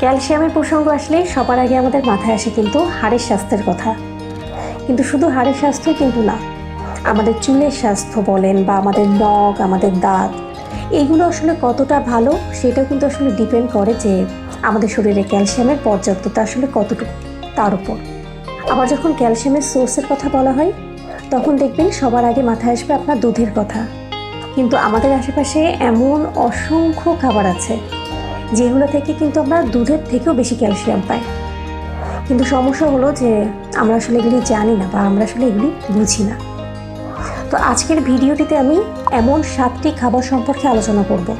ক্যালসিয়ামের প্রসঙ্গ আসলে সবার আগে আমাদের মাথায় আসে কিন্তু হাড়ের স্বাস্থ্যের কথা। কিন্তু শুধু হাড়ের স্বাস্থ্য কিন্তু না, আমাদের চুলের স্বাস্থ্য বলেন বা আমাদের নখ, আমাদের দাঁত এইগুলো আসলে কতটা ভালো সেটা কিন্তু আসলে ডিপেন্ড করে যে আমাদের শরীরে ক্যালসিয়ামের পর্যাপ্ততা আসলে কতটুকু, তার উপর। আবার যখন ক্যালসিয়ামের সোর্সের কথা বলা হয়, তখন দেখবেন সবার আগে মাথায় আসবে আপনার দুধের কথা। কিন্তু আমাদের আশেপাশে এমন অসংখ্য খাবার আছে যেগুলো থেকে কিন্তু আমরা দুধের থেকেও বেশি ক্যালসিয়াম পাই। কিন্তু সমস্যা হলো যে আমরা আসলে এগুলি জানি না বা আমরা আসলে এগুলি বুঝি না। তো আজকের ভিডিওটিতে আমি এমন সাতটি খাবার সম্পর্কে আলোচনা করব।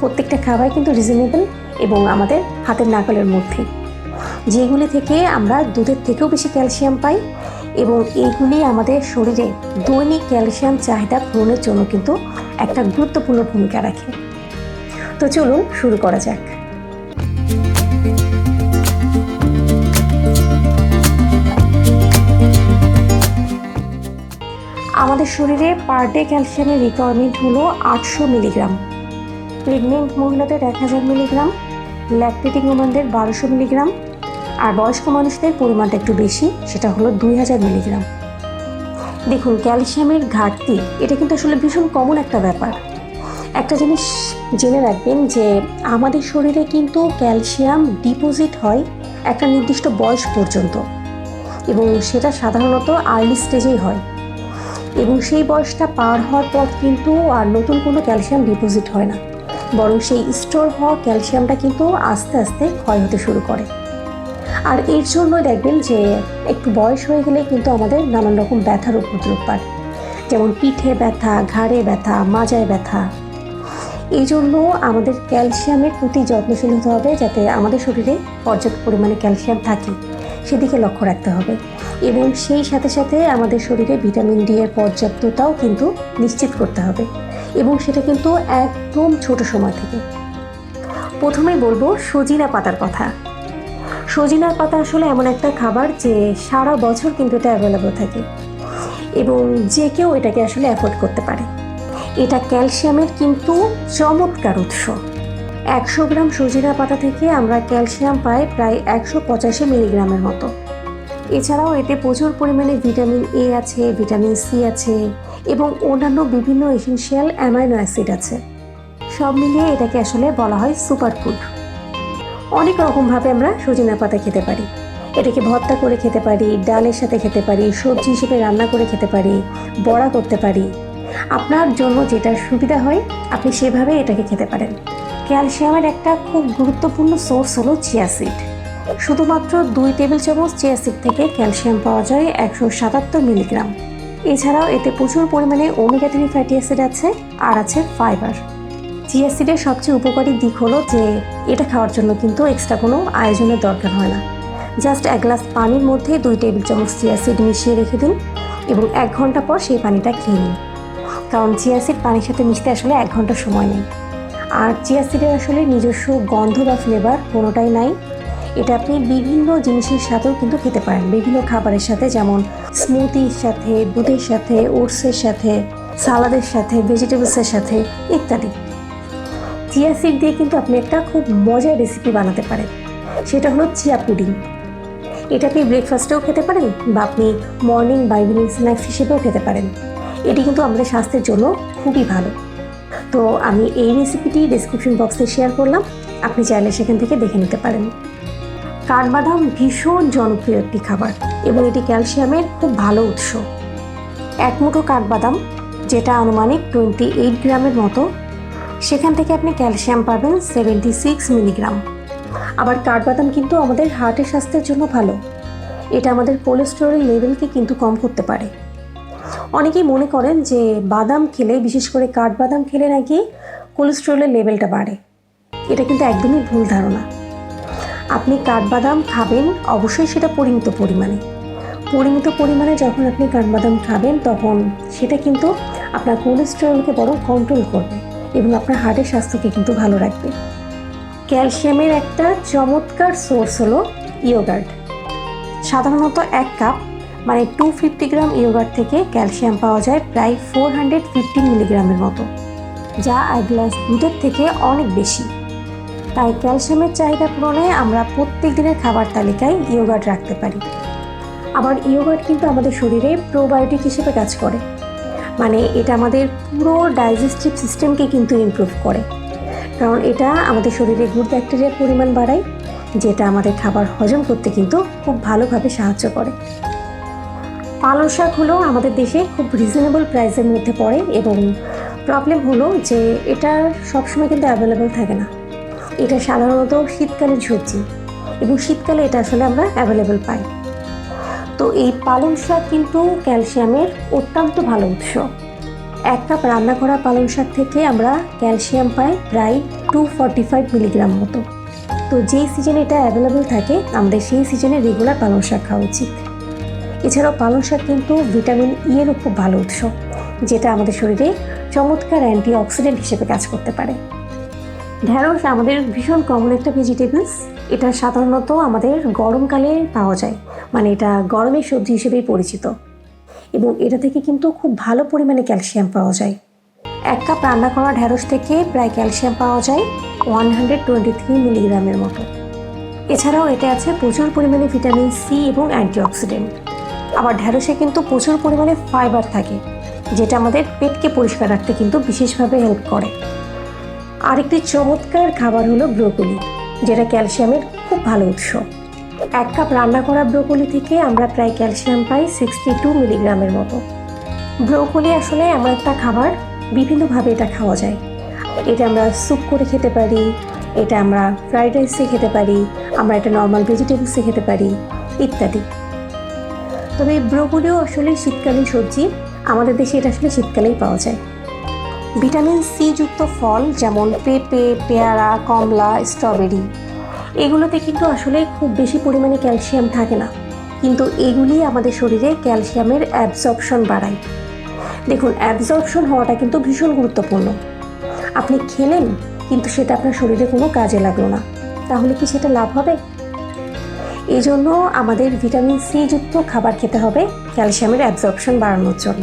প্রত্যেকটা খাবার কিন্তু রিজনেবল এবং আমাদের হাতের নাগালের মধ্যে। যেগুলি থেকে আমরা দুধের থেকেও বেশি ক্যালসিয়াম পাই এবং এইগুলি আমাদের শরীরে দৈনিক ক্যালসিয়াম চাহিদা পূরণের জন্য কিন্তু একটা গুরুত্বপূর্ণ ভূমিকা রাখে। তো চলুন শুরু করা যাক। আমাদের শরীরে পার ডে ক্যালসিয়ামের রিকোয়ারমেন্ট হলো আটশো মিলিগ্রাম প্রেগনেন্ট মহিলাদের এক হাজার মিলিগ্রাম ল্যাকটেটিং ওমানদের বারোশো মিলিগ্রাম আর বয়স্ক মানুষদের পরিমাণটা একটু বেশি, সেটা হলো দুই হাজার মিলিগ্রাম দেখুন ক্যালসিয়ামের ঘাটতি, এটা কিন্তু আসলে ভীষণ কমন একটা ব্যাপার। একটা জিনিস জেনে রাখবেন যে আমাদের শরীরে কিন্তু ক্যালসিয়াম ডিপোজিট হয় একটা নির্দিষ্ট বয়স পর্যন্ত। এবং সেটা সাধারণত আর্লি স্টেজেই হয়। এবং সেই বয়সটা পার হওয়ার পর কিন্তু আর নতুন কোনো ক্যালসিয়াম ডিপোজিট হয় না। বরং সেই স্টোর হওয়া ক্যালসিয়ামটা কিন্তু আস্তে আস্তে ক্ষয় হতে শুরু করে। আর এর জন্য দেখবেন যে একটু বয়স হয়ে গেলে কিন্তু আমাদের নানান রকম ব্যথার উপদ্রব বাড়ে। যেমন পিঠে ব্যথা, ঘাড়ে ব্যথা, মাজায় ব্যথা এই জন্য আমাদের ক্যালসিয়ামের প্রতি যত্নশীল হতে হবে যাতে আমাদের শরীরে পর্যাপ্ত পরিমাণে ক্যালসিয়াম থাকে। সেদিকে লক্ষ্য রাখতে হবে। এবং সেই সাথে সাথে আমাদের শরীরে ভিটামিন ডি এর পর্যাপ্ততাও কিন্তু নিশ্চিত করতে হবে। এবং সেটা কিন্তু একদম ছোট সময় থেকে। প্রথমেই বলব সজিনা পাতার কথা। সজিনার পাতা আসলে এমন একটা খাবার যে সারা বছর কিন্তু এটা অ্যাভেলেবল থাকে। এবং যে কেউ এটাকে আসলে অ্যাফোর্ড করতে পারে। এটা ক্যালসিয়ামের কিন্তু চমৎকার উৎস। একশো গ্রাম সজিনা পাতা থেকে আমরা ক্যালসিয়াম পাই প্রায় একশো পঁচাশি মিলিগ্রামের মতো। এছাড়াও এতে প্রচুর পরিমাণে ভিটামিন এ আছে, ভিটামিন সি আছে এবং অন্যান্য বিভিন্ন এসেনশিয়াল অ্যামাইনো অ্যাসিড আছে। সব মিলিয়ে এটাকে আসলে বলা হয় সুপার ফুড অনেক রকমভাবে আমরা সজিনা পাতা খেতে পারি। এটাকে ভর্তা করে খেতে পারি, ডালের সাথে খেতে পারি, সবজি হিসেবে রান্না করে খেতে পারি, বড়া করতে পারি। আপনার জন্য যেটা সুবিধা হয়, আপনি সেভাবে এটাকে খেতে পারেন। ক্যালসিয়ামের একটা খুব গুরুত্বপূর্ণ সোর্স হলো চিয়াসিড শুধুমাত্র দুই টেবিল চামচ চিয়াসিড থেকে ক্যালসিয়াম পাওয়া যায় একশো সাতাত্তর মিলিগ্রাম। এছাড়াও এতে প্রচুর পরিমাণে ওমেগা ফ্যাটি অ্যাসিড আছে আর আছে ফাইবার চিয়াসিডের সবচেয়ে উপকারী দিক হলো যে, এটা খাওয়ার জন্য কিন্তু এক্সট্রা কোনো আয়োজনের দরকার হয় না। জাস্ট এক গ্লাস পানির মধ্যে দুই টেবিল চামচ চিয়াসিড মিশিয়ে রেখে দিন এবং এক ঘণ্টা পর সেই পানিটা খেয়ে নিন। কারণ চিয়াসিড পানির সাথে মিশতে আসলে এক ঘণ্টা সময় নেই। আর চিয়া চিয়াসিডের আসলে নিজস্ব গন্ধ বা ফ্লেভার কোনোটাই নাই। এটা আপনি বিভিন্ন জিনিসের সাথেও কিন্তু খেতে পারেন। বিভিন্ন খাবারের সাথে যেমন স্মুদির সাথে, দুধের সাথে ওটসের সাথে সালাদের সাথে ভেজিটেবলসের সাথে ইত্যাদি। চিয়া সিড দিয়ে কিন্তু আপনি একটা খুব মজার রেসিপি বানাতে পারেন। সেটা হলো চিয়া পুডিং। এটা আপনি ব্রেকফাস্টেও খেতে পারেন বা আপনি মর্নিং বা ইভিনিং স্ন্যাক্স হিসেবেও খেতে পারেন। এটি কিন্তু আমাদের স্বাস্থ্যের জন্য খুবই ভালো। তো আমি এই রেসিপিটি ডিসক্রিপশন বক্সে শেয়ার করলাম। আপনি চাইলে সেখান থেকে দেখে নিতে পারেন। কাঠবাদাম ভীষণ জনপ্রিয় একটি খাবার এবং এটি ক্যালসিয়ামের খুব ভালো উৎস। এক মুঠো কাঠবাদাম, যেটা আনুমানিক টোয়েন্টি এইট গ্রামের মতো, সেখান থেকে আপনি ক্যালসিয়াম পাবেন সেভেন্টি সিক্স মিলিগ্রাম। আবার কাঠবাদাম কিন্তু আমাদের হার্টের স্বাস্থ্যের জন্য ভালো। এটা আমাদের কোলেস্টেরল লেভেলকে কিন্তু কম করতে পারে। অনেকেই মনে করেন যে বাদাম খেলে, বিশেষ করে কাঠবাদাম খেলে নাকি কোলেস্টেরলের লেভেলটা বাড়ে। এটা কিন্তু একদমই ভুল ধারণা। আপনি কাঠবাদাম খাবেন, অবশ্যই সেটা পরিমিত পরিমাণে। পরিমিত পরিমাণে যখন আপনি কাঠবাদাম খাবেন, তখন সেটা কিন্তু আপনার কোলেস্টেরলকে বরং কন্ট্রোল করবে এবং আপনার হার্টের স্বাস্থ্যকে কিন্তু ভালো রাখবে। ক্যালসিয়ামের একটা চমৎকার সোর্স হলো ইয়োগার্ট সাধারণত এক কাপ মানে টু ফিফটি গ্রাম ইয়োগার্ট থেকে ক্যালসিয়াম পাওয়া যায় প্রায় ফোর হান্ড্রেড ফিফটি মিলিগ্রামের মতো, যা এক গ্লাস দুধের থেকে অনেক বেশি। তাই ক্যালসিয়ামের চাহিদা পূরণে আমরা প্রত্যেক দিনের খাবার তালিকায় ইয়োগার্ট রাখতে পারি। আবার ইয়োগার্ট কিন্তু আমাদের শরীরে প্রোবায়োটিক হিসেবে কাজ করে। মানে এটা আমাদের পুরো ডাইজেস্টিভ সিস্টেমকে কিন্তু ইমপ্রুভ করে। কারণ এটা আমাদের শরীরে গুড ব্যাকটেরিয়ার পরিমাণ বাড়ায়, যেটা আমাদের খাবার হজম করতে কিন্তু খুব ভালোভাবে সাহায্য করে। পালং শাক হলো আমাদের দেশে খুব রিজনেবল প্রাইসের মধ্যে পড়ে এবং প্রবলেম হলো যে এটা সবসময় কিন্তু অ্যাভেলেবল থাকে না। এটা সাধারণত শীতকালের সবজি এবং শীতকালে এটা আসলে আমরা অ্যাভেলেবল পাই। তো এই পালং শাক কিন্তু ক্যালসিয়ামের অত্যন্ত ভালো উৎস। এক কাপ রান্না করা পালং শাক থেকে আমরা ক্যালসিয়াম পাই প্রায় টু ফর্টি ফাইভ মিলিগ্রাম মতো। তো যেই সিজনে এটা অ্যাভেলেবল থাকে, আমাদের সেই সিজনে রেগুলার পালং শাক খাওয়া উচিত। এছাড়াও পালং শাক কিন্তু ভিটামিন ই এরও খুব ভালো উৎস, যেটা আমাদের শরীরে চমৎকার অ্যান্টি অক্সিডেন্ট হিসেবে কাজ করতে পারে। ঢ্যাঁড়স আমাদের ভীষণ কমন একটা ভেজিটেবলস এটা সাধারণত আমাদের গরমকালে পাওয়া যায় মানে এটা গরমের সবজি হিসেবেই পরিচিত। এবং এটা থেকে কিন্তু খুব ভালো পরিমাণে ক্যালসিয়াম পাওয়া যায়। এক কাপ রান্না করা ঢ্যাঁড়স থেকে প্রায় ক্যালসিয়াম পাওয়া যায় ওয়ান হান্ড্রেড টোয়েন্টি থ্রি মিলিগ্রামের মতো। এছাড়াও এতে আছে প্রচুর পরিমাণে ভিটামিন সি এবং অ্যান্টিঅক্সিডেন্ট। আবার ঢ্যাঁড়সে কিন্তু প্রচুর পরিমাণে ফাইবার থাকে, যেটা আমাদের পেটকে পরিষ্কার রাখতে কিন্তু বিশেষভাবে হেল্প করে। আরেকটি চমৎকার খাবার হলো ব্রোকলি, যেটা ক্যালসিয়ামের খুব ভালো উৎস। এক কাপ রান্না করা ব্রোকলি থেকে আমরা প্রায় ক্যালসিয়াম পাই সিক্সটি টু মিলিগ্রামের মতো। ব্রোকলি আসলে এমন একটা খাবার, বিভিন্নভাবে এটা খাওয়া যায়। এটা আমরা স্যুপ করে খেতে পারি, এটা আমরা ফ্রাইড রাইসে খেতে পারি, আমরা এটা নর্মাল ভেজিটেবলসে খেতে পারি, ইত্যাদি। তবে ব্রোকলিও আসলে শীতকালীন সবজি, আমাদের দেশে এটা আসলে শীতকালেই পাওয়া যায়। ভিটামিন সি যুক্ত ফল যেমন পেঁপে, পেয়ারা, কমলা, স্ট্রবেরি, এগুলোতে কিন্তু আসলে খুব বেশি পরিমাণে ক্যালসিয়াম থাকে না। কিন্তু এগুলি আমাদের শরীরে ক্যালসিয়ামের অ্যাবজর্পশন বাড়ায়। দেখুন, অ্যাবজর্পশন হওয়াটা কিন্তু ভীষণ গুরুত্বপূর্ণ। আপনি খেলেন, কিন্তু সেটা আপনার শরীরে কোনো কাজে লাগল না। তাহলে কি সেটা লাভ হবে? এই জন্য আমাদের ভিটামিন সি যুক্ত খাবার খেতে হবে, ক্যালসিয়ামের অ্যাবজর্পশন বাড়ানোর জন্য।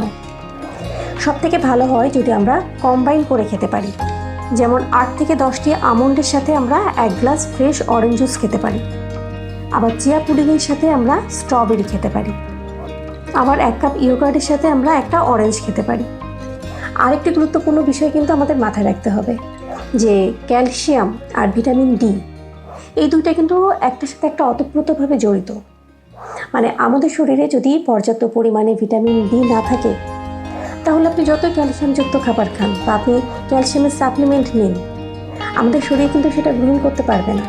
সব থেকে ভালো হয় যদি আমরা কম্বাইন করে খেতে পারি। যেমন আট থেকে দশটি আমন্ডের সাথে আমরা এক গ্লাস ফ্রেশ অরেঞ্জ জুস খেতে পারি। আবার চিয়া পুডিংয়ের সাথে আমরা স্ট্রবেরি খেতে পারি। আবার এক কাপ ইয়োগার্টের সাথে আমরা একটা অরেঞ্জ খেতে পারি। আরেকটি গুরুত্বপূর্ণ বিষয় কিন্তু আমাদের মাথায় রাখতে হবে যে ক্যালসিয়াম আর ভিটামিন ডি এই দুইটা কিন্তু একটার সাথে একটা অতপ্রতভাবে জড়িত। মানে আমাদের শরীরে যদি পর্যাপ্ত পরিমাণে ভিটামিন ডি না থাকে, তাহলে আপনি যত ক্যালসিয়ামযুক্ত খাবার খান বা আপনি ক্যালসিয়ামের সাপ্লিমেন্ট নিন, আমাদের শরীর কিন্তু সেটা গ্রহণ করতে পারবে না।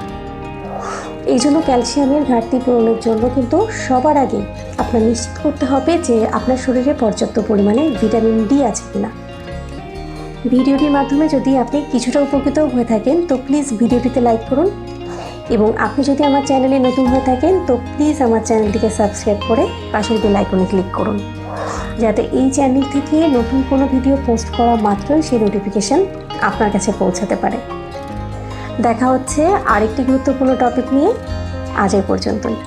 এই জন্য ক্যালসিয়ামের ঘাটতি পূরণের জন্য কিন্তু সবার আগে আপনার নিশ্চিত করতে হবে যে আপনার শরীরে পর্যাপ্ত পরিমাণে ভিটামিন ডি আছে কিনা। ভিডিওটির মাধ্যমে যদি আপনি কিছুটা উপকৃত হয়ে থাকেন, তো প্লিজ ভিডিওটিতে লাইক করুন এবং আপনি যদি আমার চ্যানেলে নতুন হয়ে থাকেন, তো প্লিজ আমার চ্যানেলটিকে সাবস্ক্রাইব করে পাশের বেল আইকনে ক্লিক করুন। যাতে এই চ্যানেল থেকে নতুন কোনো ভিডিও পোস্ট করা মাত্রই সেই নোটিফিকেশান আপনার কাছে পৌঁছাতে পারে। দেখা হচ্ছে আরেকটি গুরুত্বপূর্ণ টপিক নিয়ে আজ এ পর্যন্তই।